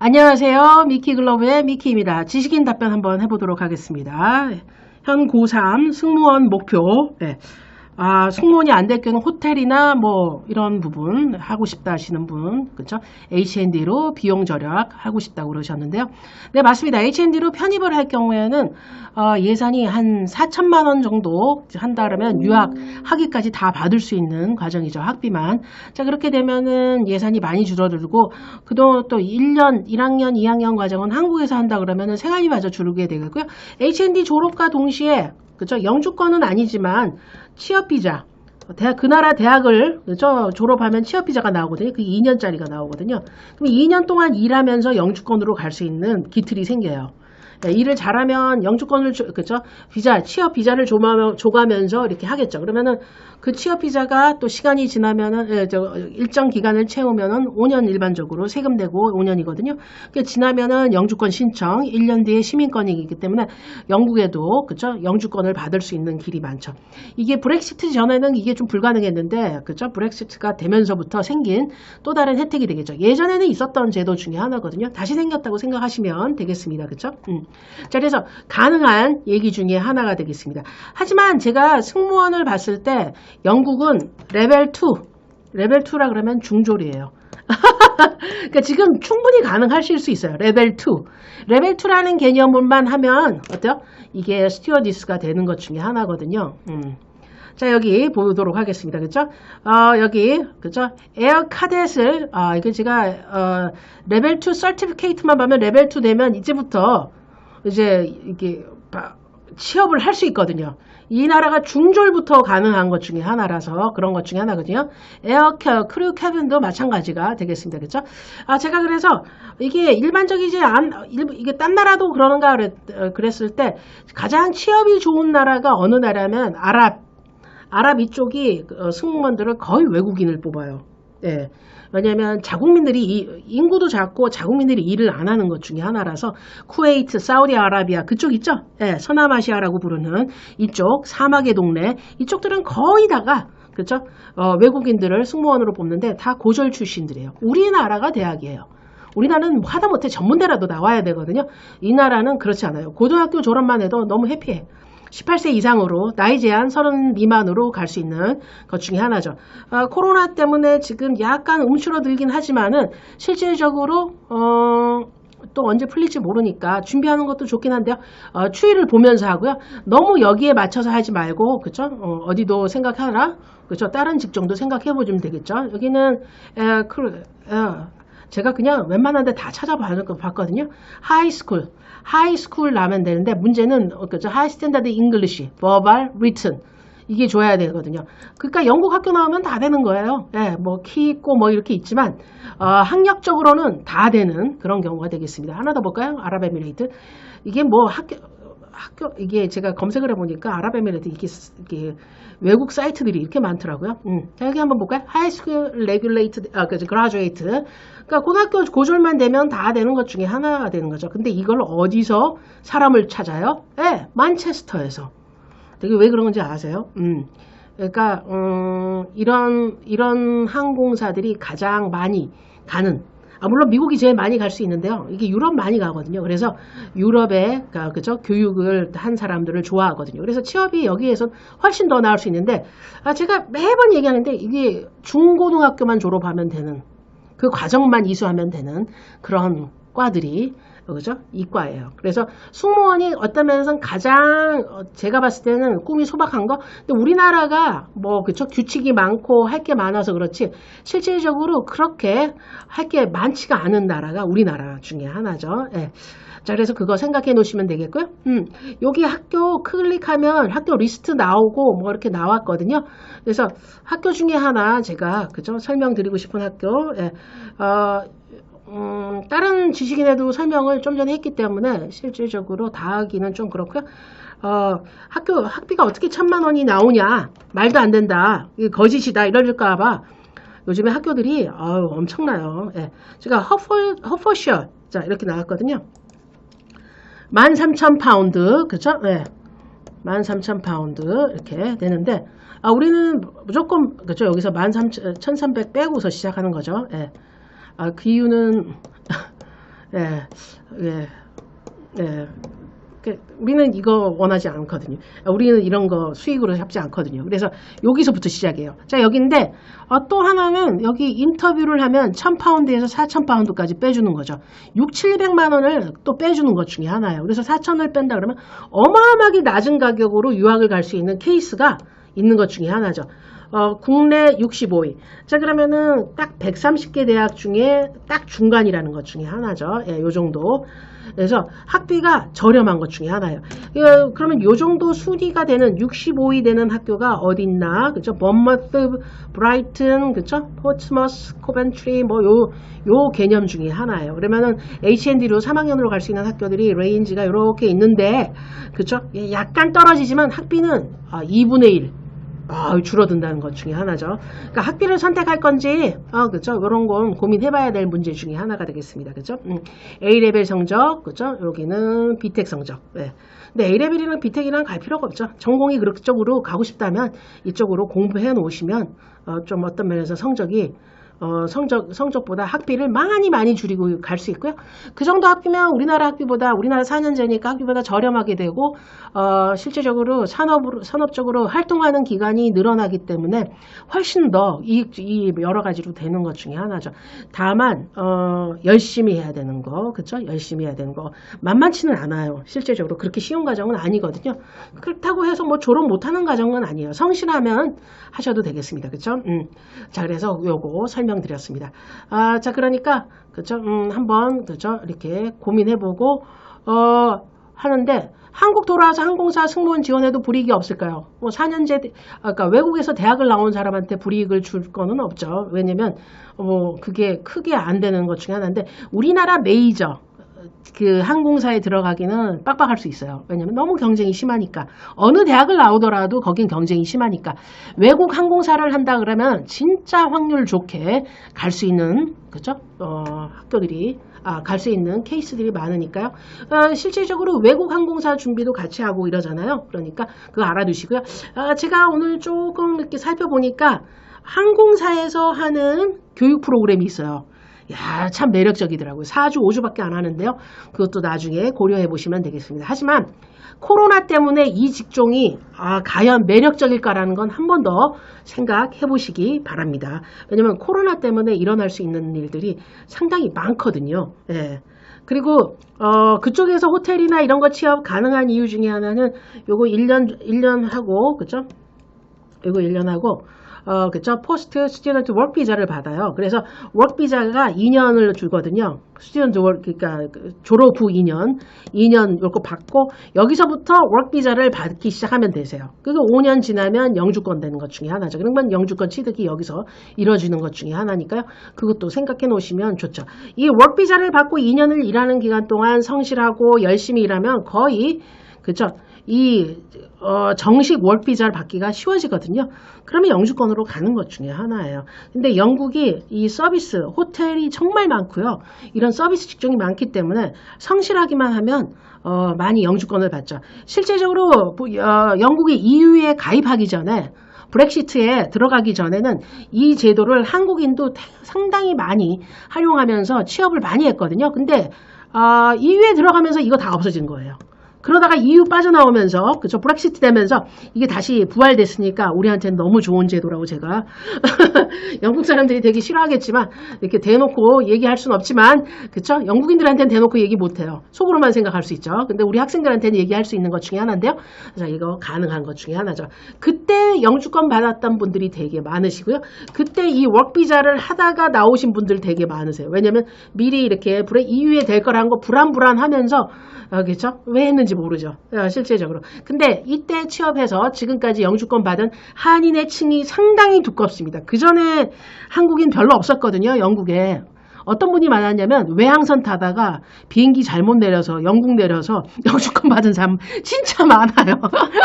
안녕하세요. 미키글로브의 미키입니다. 지식인 답변 한번 해보도록 하겠습니다. 현 고3 승무원 목표. 네. 아, 승무원이 안 될 경우 호텔이나 뭐 이런 부분 하고 싶다 하시는 분, 그쵸? H&D로 비용 절약 하고 싶다고 그러셨는데요. 네, 맞습니다. H&D로 편입을 할 경우에는 어, 예산이 한 4천만 원 정도 한다면 유학 학위까지 다 받을 수 있는 과정이죠. 학비만. 자, 그렇게 되면은 예산이 많이 줄어들고 그동안 또 1년, 1학년, 2학년 과정은 한국에서 한다 그러면은 생활비마저 줄게 되겠고요. H&D 졸업과 동시에 그죠? 영주권은 아니지만 취업 비자. 대학 그 나라 대학을 그죠? 졸업하면 취업 비자가 나오거든요. 그게 2년짜리가 나오거든요. 그럼 2년 동안 일하면서 영주권으로 갈 수 있는 기틀이 생겨요. 네, 일을 잘하면 영주권을 줘- 그죠? 비자 취업 비자를 줘가면서 이렇게 하겠죠. 그러면은 그 취업 비자가 또 시간이 지나면은 예, 저 일정 기간을 채우면은 5년 일반적으로 세금 내고 5년이거든요. 그 지나면은 영주권 신청 1년 뒤에 시민권이기 때문에 영국에도 그죠? 영주권을 받을 수 있는 길이 많죠. 이게 브렉시트 전에는 이게 좀 불가능했는데 그죠? 브렉시트가 되면서부터 생긴 또 다른 혜택이 되겠죠. 예전에는 있었던 제도 중에 하나거든요. 다시 생겼다고 생각하시면 되겠습니다. 그죠? 음. 자, 그래서 가능한 얘기 중에 하나가 되겠습니다. 하지만 제가 승무원을 봤을 때 영국은 레벨 2, 레벨 2라 그러면 중졸이에요. 그러니까 지금 충분히 가능하실 수 있어요. 레벨 2. 레벨 2라는 개념만 하면 어때요? 이게 스튜어디스가 되는 것 중에 하나거든요. 음. 자, 여기 보도록 하겠습니다. 그죠? 어, 여기, 그죠? 에어 카댓을, 아, 이거 제가, 어, 레벨 2 서티피케이트만 받으면 레벨 2 되면 이제부터 이제 이게 바- 취업을 할 수 있거든요. 이 나라가 중졸부터 가능한 것 중에 하나라서 그런 것 중에 하나거든요. 에어 캐- 크루 캐빈도 마찬가지가 되겠습니다. 그렇죠? 아 제가 그래서 이게 일반적이지 않 일- 이게 딴 나라도 그러는가 그랬, 어, 그랬 을 때 가장 취업이 좋은 나라가 어느 나라면 아랍 아랍 이쪽이 어, 승무원들을 거의 외국인을 뽑아요. 예. 왜냐하면 자국민들이 이- 인구도 작고 자국민들이 일을 안 하는 것 중에 하나라서 쿠웨이트, 사우디아라비아 그쪽 있죠? 예, 서남아시아라고 부르는 이쪽 사막의 동네 이쪽들은 거의 다가 그렇죠? 어, 외국인들을 승무원으로 뽑는데 다 고졸 출신들이에요. 우리나라가 대학이에요. 우리나라는 하다못해 전문대라도 나와야 되거든요. 이 나라는 그렇지 않아요. 고등학교 졸업만 해도 너무 해피해. 18세 이상으로 나이 제한 30 미만으로 갈 수 있는 것 중에 하나죠. 아, 코로나 때문에 지금 약간 움츠러들긴 하지만은 실질적으로 어, 또 언제 풀릴지 모르니까 준비하는 것도 좋긴 한데요. 어, 추이를 보면서 하고요. 너무 여기에 맞춰서 하지 말고 그죠? 어, 디도 생각하라. 그죠? 다른 직종도 생각해 보시면 되겠죠. 여기는 에, 그, 에, 제가 그냥 웬만한 데 다 찾아봤거든요. 하이스쿨. 하이스쿨 나면 되는데 문제는 어, 그죠? 하이 스탠다드 잉글리시, 버발, 리튼. 이게 줘야 되거든요. 그러니까 영국 학교 나오면 다 되는 거예요. 예, 뭐키 있고 뭐 이렇게 있지만 어, 학력적으로는 다 되는 그런 경우가 되겠습니다. 하나 더 볼까요? 아랍에미레이트. 이게 뭐 학교 학교 이게 제가 검색을 해보니까 아랍에미레이트 이게, 스- 이게 외국 사이트들이 이렇게 많더라고요. 음. 자 여기 한번 볼까요? 하이스쿨 레귤레이트 아 그죠 그라듀에이트. 그러니까 고등학교 고졸만 되면 다 되는 것 중에 하나가 되는 거죠. 근데 이걸 어디서 사람을 찾아요? 예, 만체스터에서. 되게 왜 그런 건지 아세요? 음. 그러니까 음, 이런 이런 항공사들이 가장 많이 가는 아 물론 미국이 제일 많이 갈 수 있는데요. 이게 유럽 많이 가거든요. 그래서 유럽에 가- 그죠 교육을 한 사람들을 좋아하거든요. 그래서 취업이 여기에서 훨씬 더 나을 수 있는데 아 제가 매번 얘기하는데 이게 중고등학교만 졸업하면 되는 그 과정만 이수하면 되는 그런 과들이 그죠? 이과예요. 그래서 승무원이 어떤 면에서는 가장 어, 제가 봤을 때는 꿈이 소박한 거. 근데 우리나라가 뭐 그쵸 규칙이 많고 할 게 많아서 그렇지 실질적으로 그렇게 할 게 많지가 않은 나라가 우리나라 중에 하나죠. 예. 자, 그래서 그거 생각해 놓으시면 되겠고요. 음, 여기 학교 클릭하면 학교 리스트 나오고 뭐 이렇게 나왔거든요. 그래서 학교 중에 하나 제가 그죠 설명드리고 싶은 학교, 예. 어, 음, 다른 지식인에도 설명을 좀 전에 했기 때문에 실질적으로 다 하기는 좀 그렇고요. 어, 학교 학비가 어떻게 천만 원이 나오냐 말도 안 된다 거짓이다 이럴까봐 요즘에 학교들이 아유, 엄청나요. 예. 제가 허퍼 허퍼셔 자 이렇게 나왔거든요. 13,000 파운드 그쵸? 예. 13,000 파운드 이렇게 되는데 아, 우리는 무조건 그죠 여기서 13,300 빼고서 시작하는 거죠. 예. 아, 그 이유는 예, 예, 예. 그, 우리는 이거 원하지 않거든요. 우리는 이런 거 수익으로 잡지 않거든요. 그래서 여기서부터 시작해요. 자, 여기인데, 어, 또 하나는 여기 인터뷰를 하면 1000파운드에서 4000파운드까지 빼주는 거죠. 6, 700만 원을 또 빼주는 것 중에 하나예요. 그래서 4000을 뺀다 그러면 어마어마하게 낮은 가격으로 유학을 갈 수 있는 케이스가 있는 것 중에 하나죠. 어, 국내 65위. 자, 그러면은 딱 130개 대학 중에 딱 중간이라는 것 중에 하나죠. 예, 요 정도. 그래서 학비가 저렴한 것 중에 하나예요. 예, 그러면 요 정도 순위가 되는 65위 되는 학교가 어디 있나? 그죠? 범머스, 브라이튼, 그죠? 포츠머스, 코벤트리 뭐 요 요 개념 중에 하나예요. 그러면은 H&D로 3학년으로 갈 수 있는 학교들이 레인지가 이렇게 있는데 그죠? 예, 약간 떨어지지만 학비는 아, 2분의 1 아, 줄어든다는 것 중에 하나죠. 그러니까 학비를 선택할 건지, 아, 그죠? 이런 건 고민해봐야 될 문제 중에 하나가 되겠습니다. 그죠? 음, A레벨 성적, 그죠? 여기는 B텍 성적. 네. 근데 A레벨이랑 B텍이랑 갈 필요가 없죠. 전공이 그쪽으로 가고 싶다면 이쪽으로 공부해 놓으시면, 어, 좀 어떤 면에서 성적이 어, 성적, 성적보다 학비를 많이 많이 줄이고 갈 수 있고요. 그 정도 학비면 우리나라 학비보다, 우리나라 4년제니까 학비보다 저렴하게 되고, 어, 실제적으로 산업으로, 산업적으로 활동하는 기간이 늘어나기 때문에 훨씬 더 이, 이 여러 가지로 되는 것 중에 하나죠. 다만, 어, 열심히 해야 되는 거, 그쵸? 열심히 해야 되는 거. 만만치는 않아요. 실제적으로. 그렇게 쉬운 과정은 아니거든요. 그렇다고 해서 뭐 졸업 못하는 과정은 아니에요. 성실하면 하셔도 되겠습니다. 그쵸? 음. 자, 그래서 요거 설명 드렸습니다. 아, 자, 그러니까, 그쵸? 음, 한번, 그쵸? 이렇게 고민해보고, 어, 하는데, 한국 돌아와서 항공사 승무원 지원해도 불이익이 없을까요? 뭐 4년제, 아까 외국에서 대학을 나온 사람한테 불이익을 줄 거는 없죠. 왜냐면, 뭐, 그게 크게 안 되는 것 중에 하나인데, 우리나라 메이저, 그 항공사에 들어가기는 빡빡할 수 있어요. 왜냐면 너무 경쟁이 심하니까. 어느 대학을 나오더라도 거긴 경쟁이 심하니까. 외국 항공사를 한다 그러면 진짜 확률 좋게 갈 수 있는, 그죠? 어, 학교들이, 아, 갈 수 있는 케이스들이 많으니까요. 어, 실질적으로 외국 항공사 준비도 같이 하고 이러잖아요. 그러니까 그거 알아두시고요. 아, 제가 오늘 조금 이렇게 살펴보니까 항공사에서 하는 교육 프로그램이 있어요. 야, 참 매력적이더라고요. 4주, 5주밖에 안 하는데요. 그것도 나중에 고려해 보시면 되겠습니다. 하지만 코로나 때문에 이 직종이 아, 과연 매력적일까라는 건 한 번 더 생각해 보시기 바랍니다. 왜냐면 코로나 때문에 일어날 수 있는 일들이 상당히 많거든요. 예. 그리고 어, 그쪽에서 호텔이나 이런 거 취업 가능한 이유 중에 하나는 요거 1년 1년 하고 그죠? 요거 1년 하고 어, 그쵸? 포스트 스튜던트 워크 비자를 받아요. 그래서 워크 비자가 2년을 주거든요. 스튜던트 월 그러니까 그 졸업 후 2년, 2년 요거 받고 여기서부터 워크 비자를 받기 시작하면 되세요. 그리고 5년 지나면 영주권 되는 것 중에 하나죠. 그러면 영주권 취득이 여기서 이루어지는 것 중에 하나니까요. 그것도 생각해 놓으시면 좋죠. 이 워크 비자를 받고 2년을 일하는 기간 동안 성실하고 열심히 일하면 거의 그쵸? 이 어, 정식 월비자를 받기가 쉬워지거든요. 그러면 영주권으로 가는 것 중에 하나예요. 근데 영국이 이 서비스, 호텔이 정말 많고요. 이런 서비스 직종이 많기 때문에 성실하기만 하면 어, 많이 영주권을 받죠. 실제적으로 어, 영국이 EU에 가입하기 전에 브렉시트에 들어가기 전에는 이 제도를 한국인도 상당히 많이 활용하면서 취업을 많이 했거든요. 근데 어, EU에 들어가면서 이거 다 없어진 거예요. 그러다가 EU 빠져나오면서 그죠 브렉시트 되면서 이게 다시 부활됐으니까 우리한테는 너무 좋은 제도라고 제가 영국 사람들이 되게 싫어하겠지만 이렇게 대놓고 얘기할 수는 없지만 그쵸 영국인들한테는 대놓고 얘기 못해요. 속으로만 생각할 수 있죠. 근데 우리 학생들한테는 얘기할 수 있는 것 중에 하나인데요. 자 이거 가능한 것 중에 하나죠. 그때 영주권 받았던 분들이 되게 많으시고요. 그때 이 워크비자를 하다가 나오신 분들 되게 많으세요. 왜냐면 미리 이렇게 EU에 될 거라는 거 불안불안하면서 알겠죠? 왜 했는지 모르죠. 어, 실제적으로. 근데 이때 취업해서 지금까지 영주권 받은 한인의 층이 상당히 두껍습니다. 그 전에 한국인 별로 없었거든요. 영국에. 어떤 분이 많았냐면 외항선 타다가 비행기 잘못 내려서 영국 내려서 영주권 받은 사람 진짜 많아요.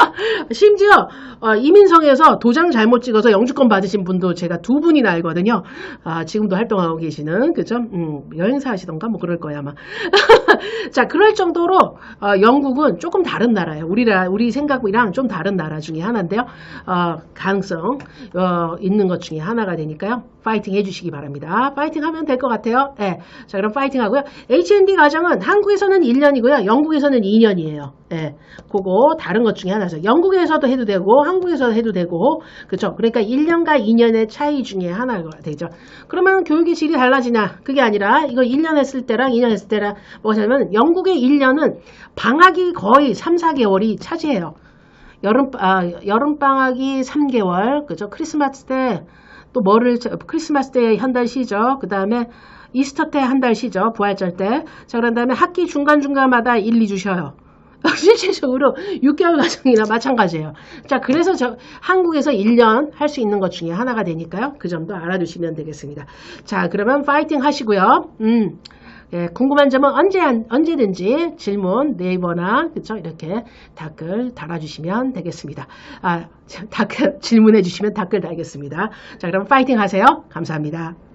심지어 어, 이민성에서 도장 잘못 찍어서 영주권 받으신 분도 제가 두 분이나 알거든요. 아, 지금도 활동하고 계시는 그죠? 음, 여행사 하시던가 뭐 그럴 거야 아마. 자, 그럴 정도로 어, 영국은 조금 다른 나라예요. 우리라 우리 생각이랑 좀 다른 나라 중에 하나인데요. 어, 가능성 어, 있는 것 중에 하나가 되니까요. 파이팅 해주시기 바랍니다. 파이팅 하면 될 것 같아요. 예. 자, 그럼 파이팅 하고요. H&D 과정은 한국에서는 1년이고요. 영국에서는 2년이에요. 예. 그거 다른 것 중에 하나죠. 영국에서도 해도 되고, 한국에서도 해도 되고, 그쵸. 그러니까 1년과 2년의 차이 중에 하나가 되죠. 그러면 교육의 질이 달라지냐? 그게 아니라, 이거 1년 했을 때랑 2년 했을 때랑 뭐냐면, 영국의 1년은 방학이 거의 3, 4개월이 차지해요. 여름, 아, 여름 방학이 3개월, 그죠? 크리스마스 때, 또 뭐를, 저- 크리스마스 때 한 달 쉬죠. 그 다음에 이스터 때 한 달 쉬죠. 부활절 때. 자, 그런 다음에 학기 중간중간마다 1, 2주 쉬어요. 실질적으로 6개월 과정이나 마찬가지예요. 자, 그래서 저 한국에서 1년 할 수 있는 것 중에 하나가 되니까요. 그 점도 알아두시면 되겠습니다. 자, 그러면 파이팅 하시고요. 음. 예, 궁금한 점은 언제, 언제든지 질문 네이버나 그쵸 이렇게 댓글 달아주시면 되겠습니다. 아, 참, 댓글 질문해 주시면 댓글 달겠습니다. 자, 그럼 파이팅 하세요. 감사합니다.